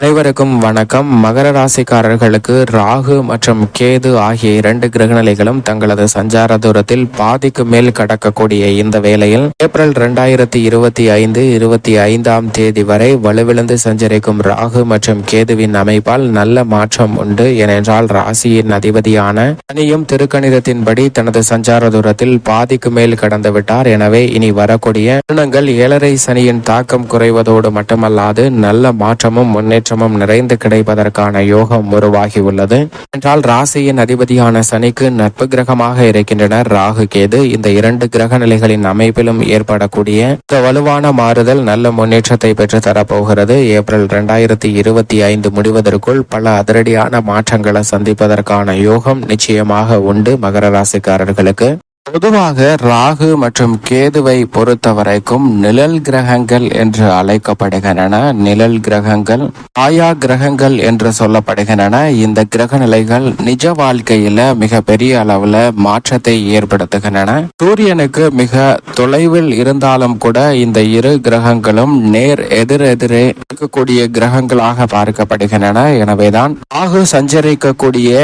அனைவருக்கும் வணக்கம். மகர ராசிக்காரர்களுக்கு ராகு மற்றும் கேது ஆகிய இரண்டு கிரகநிலைகளும் தங்களது சஞ்சார தூரத்தில் பாதிக்கு மேல் கடக்கக்கூடிய இந்த வேளையில் ஏப்ரல் இரண்டாயிரத்தி இருபத்தி ஐந்து இருபத்தி ஐந்தாம் தேதி வரை வலுவிழந்து சஞ்சரிக்கும் ராகு மற்றும் கேதுவின் அமைப்பால் நல்ல மாற்றம் உண்டு. ஏனென்றால் ராசியின் அதிபதியான சனியும் திருக்கணிதத்தின்படி தனது சஞ்சார தூரத்தில் பாதிக்கு மேல் கடந்து விட்டார் எனவே இனி வரக்கூடிய தருணங்கள் ஏழரை சனியின் தாக்கம் குறைவதோடு மட்டுமல்லாது நல்ல மாற்றமும் முன்னேற்றமும் நிறைந்து கிடைப்பதற்கான யோகம் உருவாகி உள்ளது. என்றால் ராசியின் அதிபதியான சனிக்கு நட்பு கிரகமாக இருக்கின்றனர். ராகு கேது இந்த இரண்டு கிரக நிலைகளின் அமைப்பிலும் ஏற்படக்கூடிய இந்த வலுவான மாறுதல் நல்ல முன்னேற்றத்தை பெற்று தரப்போகிறது. ஏப்ரல் இரண்டாயிரத்தி இருபத்தி ஐந்து முடிவதற்குள் பல அதிரடியான மாற்றங்களை சந்திப்பதற்கான யோகம் நிச்சயமாக உண்டு மகர ராசிக்காரர்களுக்கு. பொதுவாக ராகு மற்றும் கேதுவை பொறுத்த வரைக்கும் நிழல் கிரகங்கள் என்று அழைக்கப்படுகின்றன. நிழல் கிரகங்கள் ஆயா கிரகங்கள் என்று சொல்லப்படுகின்றன. இந்த கிரக நிலைகள் நிஜ வாழ்க்கையில மிக பெரிய அளவுல மாற்றத்தை ஏற்படுத்துகின்றன. சூரியனுக்கு மிக தொலைவில் இருந்தாலும் கூட இந்த இரு கிரகங்களும் நேர் எதிரெதிரே இருக்கக்கூடிய கிரகங்களாக பார்க்கப்படுகின்றன. எனவேதான் ராகு சஞ்சரிக்கக்கூடிய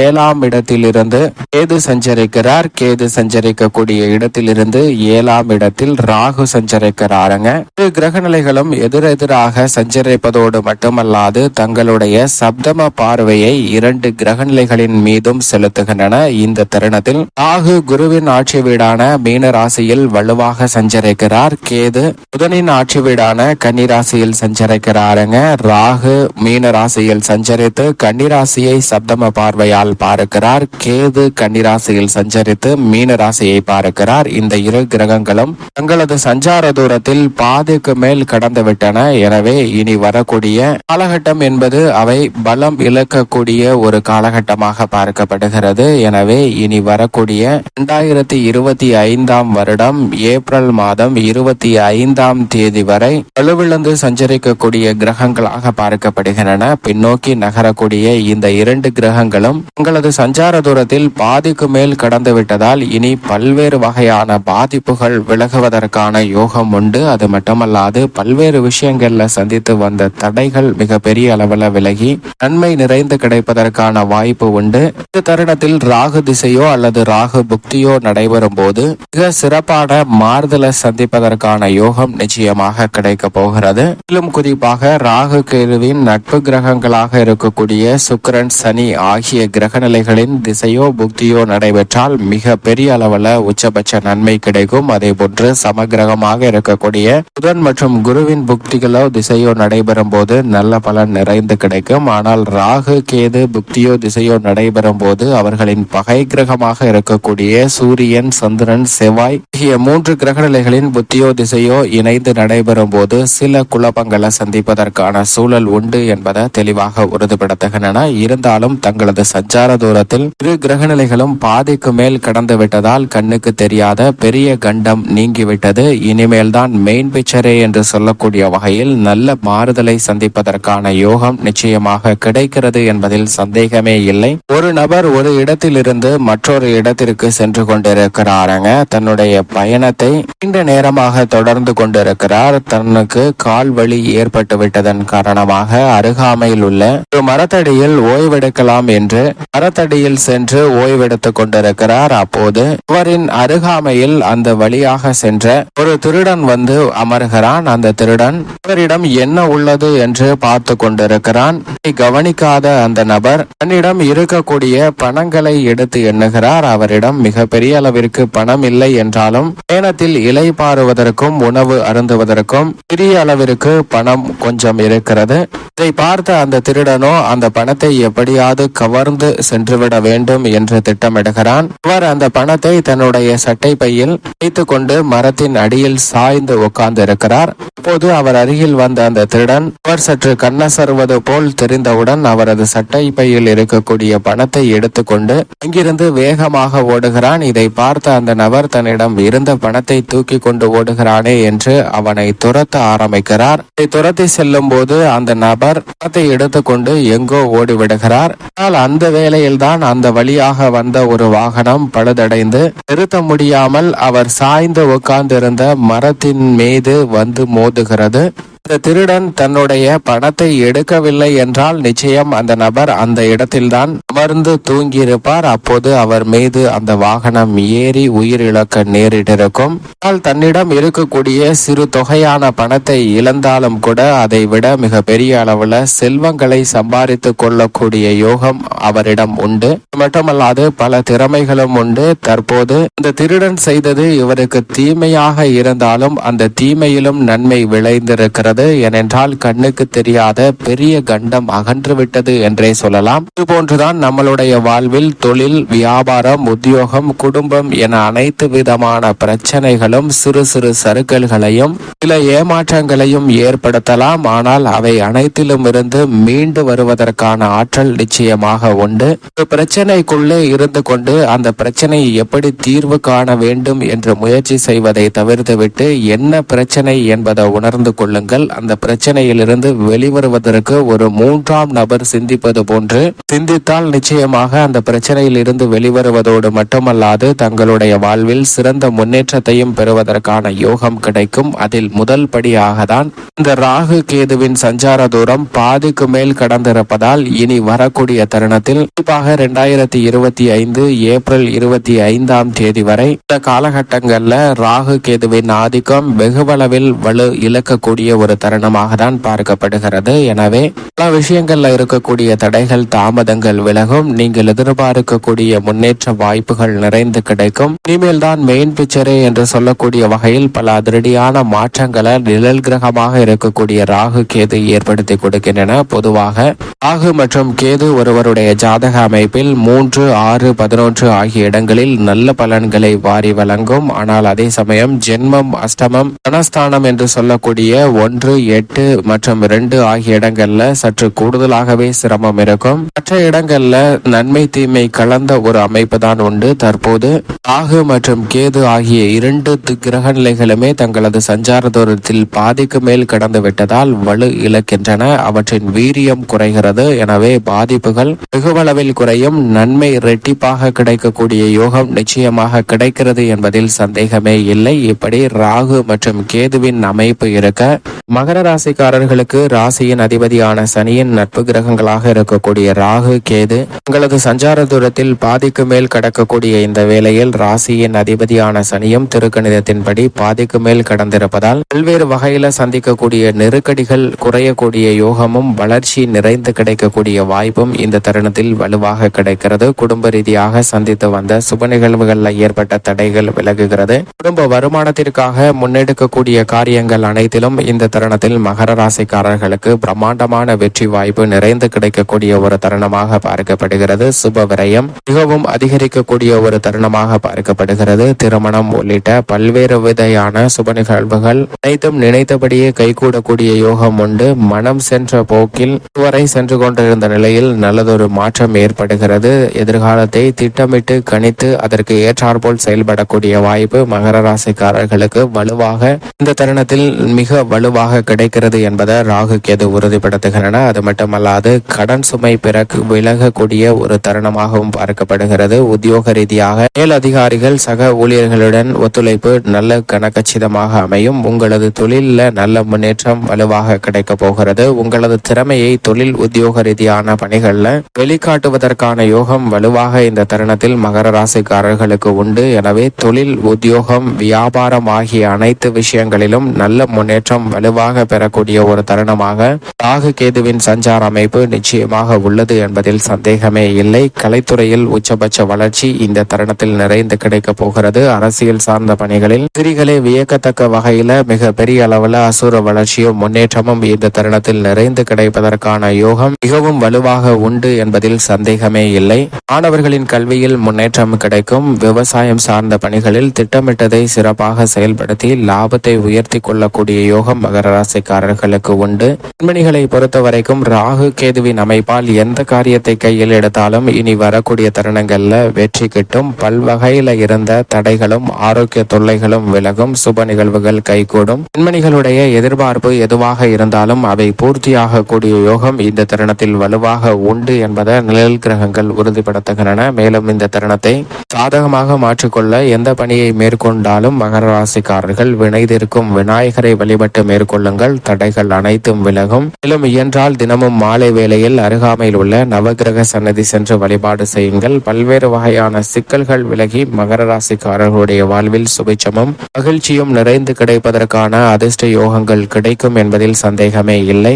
ஏழாம் இடத்திலிருந்து கேது சஞ்சரிக்கிறார். கேது சஞ்சரிக்கக்கூடிய இடத்திலிருந்து ஏழாம் இடத்தில் ராகு சஞ்சரிக்கிறாருங்க. இரு கிரக நிலைகளும் எதிரெதிராக சஞ்சரிப்பதோடு மட்டுமல்லாது தங்களுடைய சப்தம பார்வையை இரண்டு கிரக நிலைகளின் மீதும் செலுத்துகின்றன இந்த தருணத்தில். ராகு குருவின் ஆட்சி வீடான மீன ராசியில் வலுவாக சஞ்சரிக்கிறார். கேது புதனின் ஆட்சி வீடான கன்னிராசியில் சஞ்சரிக்கிறாருங்க. ராகு மீன ராசியில் சஞ்சரித்து கன்னிராசியை சப்தம பார்வையால் பார்க்கிறார். கேது கன்னிராசியில் சஞ்சரித்து மீன ராசியை பார்க்கிறார். இந்த இரு கிரகங்களும் தங்களது சஞ்சார தூரத்தில் பாதிக்கு மேல் கடந்து விட்டன எனவே இனி வரக்கூடிய காலகட்டம் என்பது அவை பலம் இழக்கக்கூடிய ஒரு காலகட்டமாக பார்க்கப்படுகிறது. எனவே இனி வரக்கூடிய இரண்டாயிரத்தி இருபத்தி ஐந்தாம் வருடம் ஏப்ரல் மாதம் இருபத்தி ஐந்தாம் தேதி வரை வலுவிழந்து சஞ்சரிக்கக்கூடிய கிரகங்களாக பார்க்கப்படுகின்றன. பின்னோக்கி நகரக்கூடிய இந்த இரண்டு கிரகங்களும் தங்களது சஞ்சார தூரத்தில் பாதிக்கு மேல் கடந்து விட்டதால் இனி பல்வேறு வகையான பாதிப்புகள் விலகுவதற்கான யோகம் உண்டு. அது மட்டுமல்லாது பல்வேறு விஷயங்கள்ல சந்தித்து வந்த தடைகள் மிக பெரிய அளவில் விலகி நன்மை நிறைந்து கிடைப்பதற்கான வாய்ப்பு உண்டு. இந்த தருணத்தில் ராகு திசையோ அல்லது ராகு புக்தியோ நடைபெறும் போது மிக சிறப்பான மாறுதலை சந்திப்பதற்கான யோகம் நிச்சயமாக கிடைக்க போகிறது. மேலும் குறிப்பாக ராகு கேதுவின் நட்பு கிரகங்களாக இருக்கக்கூடிய சுக்கிரன் சனி ஆகிய கிரக நிலைகளின் திசையோ புக்தியோ நடைபெற்றால் மிக பெரிய அளவுல உச்சபட்ச நன்மை கிடைக்கும். அதே போன்று சமகிரகமாக இருக்கக்கூடிய புதன் மற்றும் குருவின் புக்திகளோ திசையோ நடைபெறும் போது நல்ல பலன் நிறைந்து கிடைக்கும். ஆனால் ராகு கேது புக்தியோ திசையோ நடைபெறும் போது அவர்களின் பகை கிரகமாக இருக்கக்கூடிய சூரியன் சந்திரன் செவ்வாய் ஆகிய மூன்று கிரக நிலைகளின் புத்தியோ திசையோ இணைந்து நடைபெறும் போது சில குழப்பங்களை சந்திப்பதற்கான சூழல் உண்டு என்பதை தெளிவாக உறுதிப்படுத்துகின்றன. இருந்தாலும் தங்களது சஞ்சார தூரத்தில் இரு கிரக நிலைகளும் பாதிக்கு மேல் கடந்துவிட்ட விட்டதால் கண்ணுக்கு தெரியாத பெரிய கண்டம் நீங்கிவிட்டது. இனிமேல் தான் மெயின் பிக்சரே என்று சொல்லக்கூடிய வகையில் நல்ல மாறுதலை சந்திப்பதற்கான யோகம் நிச்சயமாக கிடைக்கிறது என்பதில் சந்தேகமே இல்லை. ஒரு நபர் ஒரு இடத்திலிருந்து மற்றொரு இடத்திற்கு சென்று கொண்டிருக்கிறாருங்க. தன்னுடைய பயணத்தை நீண்ட நேரமாக தொடர்ந்து கொண்டிருக்கிறார். தனக்கு கால் வலி ஏற்பட்டு விட்டதன் காரணமாக அருகாமையில் உள்ள ஒரு மரத்தடியில் ஓய்வெடுக்கலாம் என்று மரத்தடியில் சென்று ஓய்வெடுத்துக் கொண்டிருக்கிறார். அப்போது அவரின் அருகாமையில் அந்த வழியாக சென்ற ஒரு திருடன் வந்து அமர்கிறான். அந்த திருடன் அவரிடம் என்ன உள்ளது என்று பார்த்து கொண்டிருக்கிறான். கவனிக்காத அந்த நபர் தன்னிடம் இருக்கக்கூடிய பணங்களை எடுத்து எண்ணுகிறார். அவரிடம் மிகப்பெரிய அளவிற்கு பணம் இல்லை என்றாலும் பயணத்தில் இலை பாருவதற்கும் உணவு அருந்துவதற்கும் பெரிய அளவிற்கு பணம் கொஞ்சம் இருக்கிறது. இதை பார்த்த அந்த திருடனோ அந்த பணத்தை எப்படியாவது கவர்ந்து சென்றுவிட வேண்டும் என்று திட்டமிடுகிறான். அவர் அந்த பணத்தை தன்னுடைய சட்டை பையில் வைத்துக் கொண்டு மரத்தின் அடியில் சாய்ந்து உட்கார்ந்து இருக்கிறார் அப்போது அவர் அருகில் வந்த அந்த திருடன் அவர் சற்று கண்ணசர்வது போல் தெரிந்தவுடன் அவரது சட்டை பையில் இருக்கக்கூடிய பணத்தை எடுத்துக்கொண்டு அங்கிருந்து வேகமாக ஓடுகிறான். இதை பார்த்த அந்த நபர் தன்னிடம் இருந்த பணத்தை தூக்கி கொண்டு ஓடுகிறானே என்று அவனை துரத்த ஆரம்பிக்கிறார். இதை துரத்தி செல்லும் போது அந்த நபர் பணத்தை எடுத்துக்கொண்டு எங்கோ ஓடிவிடுகிறார். ஆனால் அந்த வேளையில்தான் அந்த வழியாக வந்த ஒரு வாகனம் பழுதடைந்து நிறுத்த முடியாமல் அவர் சாய்ந்து உட்கார்ந்திருந்த மரத்தின் மீது வந்து மோதுகிறது. அந்த திருடன் தன்னுடைய பணத்தை எடுக்கவில்லை என்றால் நிச்சயம் அந்த நபர் அந்த இடத்தில்தான் அமர்ந்து தூங்கியிருப்பார். அப்போது அவர் மீது அந்த வாகனம் ஏறி உயிரிழக்க நேரிட்டிருக்கும். ஆனால் தன்னிடம் இருக்கக்கூடிய சிறு தொகையான பணத்தை இழந்தாலும் கூட அதை விட மிக பெரிய அளவுல செல்வங்களை சம்பாதித்து கொள்ளக்கூடிய யோகம் அவரிடம் உண்டு. மட்டுமல்லாது பல திறமைகளும் உண்டு. தற்போது இந்த திருடன் செய்தது இவருக்கு தீமையாக இருந்தாலும் அந்த தீமையிலும் நன்மை விளைந்திருக்கிறது. ஏனென்றால் கண்ணுக்கு தெரியாத பெரிய கண்டம் அகன்றுவிட்டது என்றே சொல்லலாம். இதுபோன்றுதான் நம்மளுடைய வாழ்வில் தொழில் வியாபாரம் உத்தியோகம் குடும்பம் என அனைத்து விதமான பிரச்சனைகளும் சிறு சிறு சறுக்கல்களையும் சில ஏமாற்றங்களையும் ஏற்படுத்தலாம். ஆனால் அவை அனைத்திலும் இருந்து மீண்டு வருவதற்கான ஆற்றல் நிச்சயமாக உண்டு. ஒரு பிரச்சனைக்குள்ளே இருந்து கொண்டு அந்த பிரச்சனையை எப்படி தீர்வு காண வேண்டும் என்று முயற்சி செய்வதை தவிர்த்துவிட்டு என்ன பிரச்சனை என்பதை உணர்ந்து கொள்ளுங்கள். அந்த பிரச்சனையிலிருந்து வெளிவருவதற்கு ஒரு மூன்றாம் நபர் சிந்திப்பது போன்று சிந்தித்தால் நிச்சயமாக அந்த பிரச்சனையில் இருந்து வெளிவருவதோடு மட்டுமல்லாது தங்களுடைய வாழ்வில் சிறந்த முன்னேற்றத்தையும் பெறுவதற்கான யோகம் கிடைக்கும். அதில் முதல் படியாக தான் இந்த ராகு கேதுவின் சஞ்சார தூரம் பாதிக்கு மேல் கடந்திருப்பதால் இனி வரக்கூடிய தருணத்தில் குறிப்பாக இரண்டாயிரத்தி இருபத்தி ஐந்து ஏப்ரல் இருபத்தி ஐந்தாம் தேதி வரை இந்த காலகட்டங்கள்ல ராகு கேதுவின் ஆதிக்கம் வெகுவளவில் வலு இழக்கக்கூடிய ஒரு தருணமாக தான் பார்க்கப்படுகிறது. எனவே பல விஷயங்கள்ல இருக்கக்கூடிய தடைகள் தாமதங்கள் விலகும். நீங்கள் எதிர்பார்க்கக்கூடிய முன்னேற்ற வாய்ப்புகள் நிறைந்து கிடைக்கும். இனிமேல் தான் மெயின் பிக்சரே என்று சொல்லக்கூடிய வகையில் பல அதிரடியான மாற்றங்களை நிழல் கிரகமாக இருக்கக்கூடிய ராகு கேது ஏற்படுத்தி கொடுக்கின்றன. பொதுவாக ராகு மற்றும் கேது ஒருவருடைய ஜாதக அமைப்பில் மூன்று ஆறு பதினொன்று ஆகிய இடங்களில் நல்ல பலன்களை வாரி வழங்கும். ஆனால் அதே சமயம் ஜென்மம் அஷ்டமம் தனஸ்தானம் என்று சொல்லக்கூடிய ஒன்று எட்டு மற்றும் இரண்டு ஆகிய இடங்கள்ல சற்று கூடுதலாகவே சிரமம் இருக்கும். மற்ற இடங்கள்ல நன்மை தீமை கலந்த ஒரு அமைப்பு தான் உண்டு. தற்போது ராகு மற்றும் கேது ஆகிய இரண்டு தி- கிரக நிலைகளுமே தங்களது சஞ்சார தூரத்தில் பாதிக்கு மேல் கடந்து விட்டதால் வலு இழக்கின்றன. அவற்றின் வீரியம் குறைகிறது. எனவே பாதிப்புகள் வெகுவளவில் குறையும். நன்மை இரட்டிப்பாக கிடைக்கக்கூடிய யோகம் நிச்சயமாக கிடைக்கிறது என்பதில் சந்தேகமே இல்லை. இப்படி ராகு மற்றும் கேதுவின் அமைப்பு இருக்க மகர ராசிக்காரர்களுக்கு ராசியின் அதிபதியான சனியின் நட்பு கிரகங்களாக இருக்கக்கூடிய ராகு கேது உங்களது சஞ்சார தூரத்தில் பாதிக்கு மேல் கடக்கக்கூடிய இந்த வேளையில் ராசியின் அதிபதியான சனியும் திருக்கணிதத்தின்படி பாதிக்கு மேல் கடந்திருப்பதால் பல்வேறு வகையில சந்திக்கக்கூடிய நெருக்கடிகள் குறையக்கூடிய யோகமும் வளர்ச்சி நிறைந்து கிடைக்கக்கூடிய வாய்ப்பும் இந்த தருணத்தில் வலுவாக கிடைக்கிறது. குடும்ப ரீதியாக சந்தித்து வந்த சுப நிகழ்வுகள்ல ஏற்பட்ட தடைகள் விலகுகிறது. குடும்ப வருமானத்திற்காக முன்னெடுக்கக்கூடிய காரியங்கள் அனைத்திலும் இந்த தருணத்தில் மகர ராசிக்காரர்களுக்கு பிரம்மாண்டமான வெற்றி வாய்ப்பு நிறைந்து கிடைக்கக்கூடிய ஒரு தருணமாக பார்க்கப்படுகிறது. சுப விரயம் மிகவும் அதிகரிக்கக்கூடிய ஒரு தருணமாக பார்க்கப்படுகிறது. திருமணம் உள்ளிட்ட பல்வேறு விதையான சுப நிகழ்வுகள் அனைத்தும் நினைத்தபடியே கைகூடக்கூடிய யோகம் உண்டு. மனம் சென்ற போக்கில் வரை சென்று கொண்டிருந்த நிலையில் நல்லதொரு மாற்றம் ஏற்படுகிறது. எதிர்காலத்தை திட்டமிட்டு கணித்து அதற்கு ஏற்றாற்போல் செயல்படக்கூடிய வாய்ப்பு மகர ராசிக்காரர்களுக்கு வலுவாக இந்த தருணத்தில் மிக வலுவாக கிடைக்கிறது என்பதை ராகு கேது உறுதிப்படுத்துகின்றன. அது மட்டுமல்லாது கடன் சுமை பிறகு விலகக்கூடிய ஒரு தருணமாகவும் பார்க்கப்படுகிறது. உத்தியோக ரீதியாக மேல் அதிகாரிகள் சக ஊழியர்களுடன் ஒத்துழைப்பு நல்ல கனக்கச்சிதமாக அமையும். உங்களது தொழிலில் நல்ல முன்னேற்றம் வலுவாக கிடைக்க போகிறது. உங்களது திறமையை தொழில் உத்தியோக ரீதியான பணிகளில் வெளிக்காட்டுவதற்கான யோகம் வலுவாக இந்த தருணத்தில் மகர ராசிக்காரர்களுக்கு உண்டு. எனவே தொழில் உத்தியோகம் வியாபாரம் ஆகிய அனைத்து விஷயங்களிலும் நல்ல முன்னேற்றம் வலுவாக பெறக்கூடிய ஒரு தருணமாக ராகு கேதுவின் சஞ்சார அமைப்பு நிச்சயமாக உள்ளது என்பதில் சந்தேகமே இல்லை. கலைத்துறையில் உச்சபட்ச வளர்ச்சி இந்த தருணத்தில் நிறைந்து கிடைக்க போகிறது. அரசியல் சார்ந்த பணிகளில் எதிரிகளை வியக்கத்தக்க வகையில மிக பெரிய அளவில் அசுர வளர்ச்சியும் முன்னேற்றமும் இந்த தருணத்தில் நிறைந்து கிடைப்பதற்கான யோகம் மிகவும் வலுவாக உண்டு என்பதில் சந்தேகமே இல்லை. மாணவர்களின் கல்வியில் முன்னேற்றம் கிடைக்கும். விவசாயம் சார்ந்த பணிகளில் திட்டமிட்டதை சிறப்பாக செயல்படுத்தி லாபத்தை உயர்த்தி கொள்ளக்கூடிய யோகம் மகர ராசிக்காரர்களுக்கு உண்டு. பெண்மணிகளை பொறுத்த வரைக்கும் ராகு கேதுவின் அமைப்பால் எந்த காரியத்தை கையில் எடுத்தாலும் இனி வரக்கூடிய தருணங்கள்ல வெற்றி கிட்டும். பல்வகையில இருந்த தடைகளும் ஆரோக்கிய தொல்லைகளும் விலகும். சுப நிகழ்வுகள் கைகூடும். பெண்மணிகளுடைய எதிர்பார்ப்பு எதுவாக இருந்தாலும் அவை பூர்த்தியாக கூடிய யோகம் இந்த தருணத்தில் வலுவாக உண்டு என்பதை நிழல் கிரகங்கள் உறுதிப்படுத்துகின்றன. மேலும் இந்த தருணத்தை சாதகமாக மாற்றிக்கொள்ள எந்த பணியை மேற்கொண்டாலும் மகர ராசிக்காரர்கள் வினைதிருக்கும். விநாயகரை வழிபட்டு மேற்கொள்ள கொள்ளுங்கள். தடைகள் அனைத்தும் விலகும். மேலும் இயன்றால் தினமும் மாலை வேளையில் அருகாமையில் உள்ள நவகிரக சன்னதி சென்று வழிபாடு செய்யுங்கள். பல்வேறு வகையான சிக்கல்கள் விலகி மகர ராசிக்காரர்களுடைய வாழ்வில் சுபிச்சமும் மகிழ்ச்சியும் நிறைந்து கிடைப்பதற்கான அதிர்ஷ்ட யோகங்கள் கிடைக்கும் என்பதில் சந்தேகமே இல்லை.